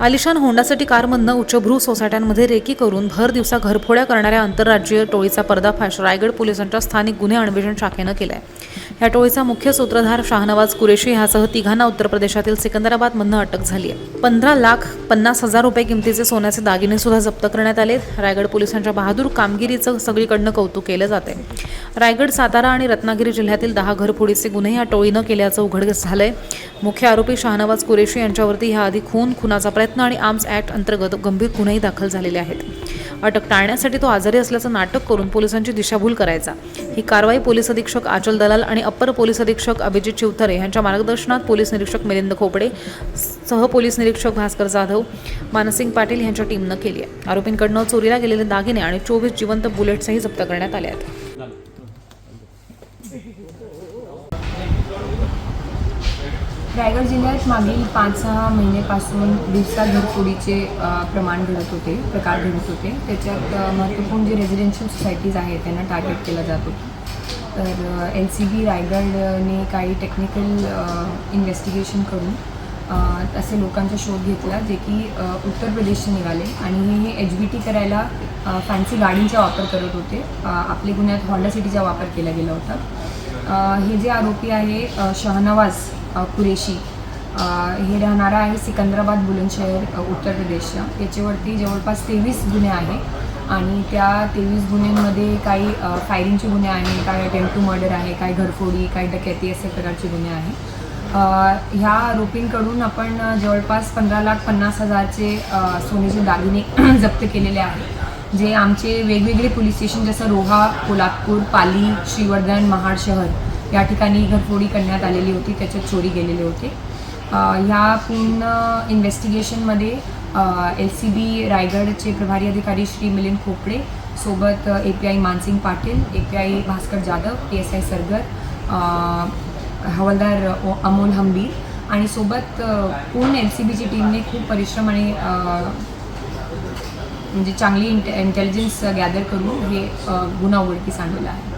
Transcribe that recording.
आलिशान होंडासाठी कारमधनं उच्चभ्रू सोसायट्यांमध्ये रेकी करून भर दिवसा घरफोड्या करणाऱ्या आंतरराज्यीय टोळीचा पर्दाफाश रायगड पोलिसांच्या स्थानिक गुन्हे अन्वेषण शाखेनं केलाय. या टोळीचा मुख्य सूत्रधार शाहनवाज कुरेशी ह्यासह तिघांना उत्तर प्रदेशातील सिकंदराबादमधनं अटक झाली आहे पंधरा लाख पन्नास हजार रुपये किमतीचे सोन्याचे दागिने सुद्धा जप्त करण्यात आले रायगड पोलिसांच्या बहादूर कामगिरीचं सगळीकडनं कौतुक केलं जाते रायगड सातारा आणि रत्नागिरी जिल्ह्यातील दहा घरफोडीचे गुन्हे या टोळीनं केल्याचं उघडकीस झालंय. मुख्य आरोपी शहानवाज कुरेशी यांच्यावरती ह्याआधी खून खुनाचा प्रयत्न आणि आर्म्स ॲक्ट अंतर्गत गंभीर गुन्हेही दाखल झालेले आहेत. अटक टाळण्यासाठी तो आजारी असल्याचं नाटक करून पोलिसांची दिशाभूल करायचा. ही कारवाई पोलीस अधीक्षक आचल दलाल आणि अप्पर पोलीस अधीक्षक अभिजित चिवथरे यांच्या मार्गदर्शनात पोलीस निरीक्षक मिलिंद खोपडे सह पोलीस निरीक्षक भास्कर जाधव मानसिंग पाटील यांच्या टीमनं केली आहे. आरोपींकडनं चोरीला गेलेले दागिने आणि चोवीस जिवंत बुलेट्सही जप्त करण्यात आले आहेत. रायगड जिल्ह्यात मागील पाच सहा महिन्यापासून दिवसा घरफोडीचे प्रमाण घडत होते प्रकार घडत होते. त्याच्यात महत्त्वपूर्ण जे रेझिडेन्शियल सोसायटीज आहेत त्यांना टार्गेट केलं जात होतं. तर एल सी बी रायगडने काही टेक्निकल इन्व्हेस्टिगेशन करून असे लोकांचा शोध घेतला जे की उत्तर प्रदेशचे निघाले आणि हे एच बी टी करायला फॅन्सी गाडींचा वापर करत होते. आपले गुन्ह्यात हॉंडा सिटीचा वापर केला गेला होता. हे जे आरोपी आहे शहनवाज कुरेशी हे राहणारा आहे सिकंदराबाद बुलंदशहर उत्तर प्रदेशच्या. याच्यावरती जवळपास तेवीस गुन्हे आहे आणि त्या तेवीस गुन्ह्यांमध्ये काही फायरिंगचे गुन्हे आहे काही अटेम्प्ट टू मर्डर आहे काही घरफोडी काही डकॅती असे प्रकारचे गुन्हे आहे ह्या आरोपींकडून आपण जवळपास पंधरा लाख पन्नास हजारचे सोनेचे दागिने जप्त केलेले आहेत. जे आमचे वेगवेगळे पोलीस स्टेशन जसं रोहा कोल्हापूर पाली श्रीवर्धन महाड शहर या ठिकाणी घरफोडी करण्यात आलेली होती त्याच्यात चोरी गेलेले होते. ह्या पूर्ण इन्व्हेस्टिगेशनमध्ये एल सी बी रायगडचे प्रभारी अधिकारी श्री मिलिंद खोपडे सोबत A P I Mansing Patil A P I Bhaskar Jadhav P S I Sargar हवालदार अमोल हंबीर आणि सोबत पूर्ण एल सी बीची टीमने खूप परिश्रम आणि म्हणजे चांगली इंटे इंटेलिजन्स गॅदर करून हे गुन्हा उघडकीस आणलेला आहे.